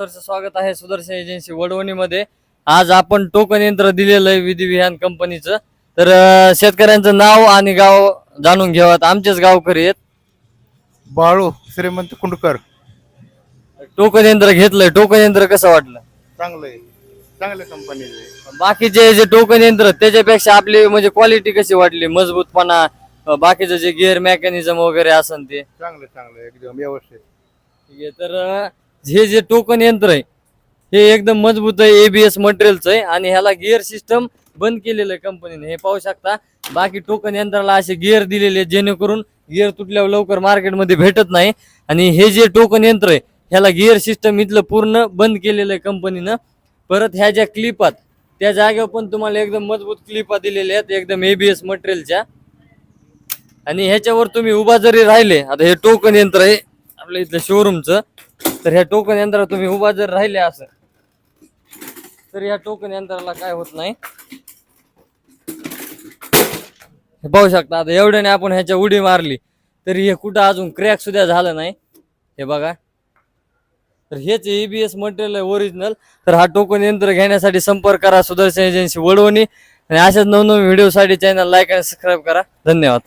सरचं स्वागत आहे सुदर्शन एजन्सी वडवणीमध्ये. आज आपण टोकन यंत्र दिलेलं आहे विधी विहान कंपनीचं. तर अं, शेतकऱ्यांचं नाव आणि गाव जाणून घ्यावं आमचेच गावकरी आहेत. बाळू श्रीमंत कुंडकर. टोकन यंत्र घेतलंय. टोकन यंत्र कसं वाटलं? चांगलं आहे चांगल्या कंपनीचे बाकीचे जे टोकन यंत्र त्याच्यापेक्षा आपली म्हणजे क्वालिटी कशी वाटली? मजबूतपणा अं, बाकीचं जे गिअर मेकॅनिझम वगैरे असन ते? चांगलं चांगलं. एकदम व्यवस्थित. ठीक आहे. तर अं, हे जे टोकन यंत्र आहे हे एकदम मजबूत आहे एबीएस मटेरियलचं आहे आणि ह्याला गिअर सिस्टम बंद केलेलं आहे कंपनीने हे पाहू शकता बाकी टोकन यंत्राला असे गिअर दिलेले आहेत जेणेकरून गिअर तुटल्यावर लवकर मार्केटमध्ये भेटत नाही. आणि हे जे टोकन यंत्र आहे ह्याला गिअर सिस्टम इथलं पूर्ण बंद केलेलं आहे कंपनीनं परत ह्या ज्या क्लिपात त्या जागेवर पण तुम्हाला एकदम मजबूत क्लिपा दिलेल्या आहेत एकदम एबीएस मटेरियलच्या आणि ह्याच्यावर तुम्ही उभा जरी राहिले आता हे टोकन यंत्र आहे आपल्या इथलं शोरूमचं तर ह्या टोकन यंत्राला तुम्ही उभा जर राहिले असं तर या टोकन यंत्राला काय होत नाही. हे पाहू शकता आता एवढ्याने आपण ह्याच्या उडी मारली तरी हे कुठं अजून क्रॅक सुद्धा झालं नाही. हे बघा. तर हेच एबीएस मटेरियल आहे ओरिजिनल तर हा टोकन यंत्र घेण्यासाठी संपर्क करा सुदर्शन एजन्सी वडवणी आणि अशाच नवनवीन व्हिडिओसाठी चॅनल लाईक आणि सबस्क्राईब करा. धन्यवाद.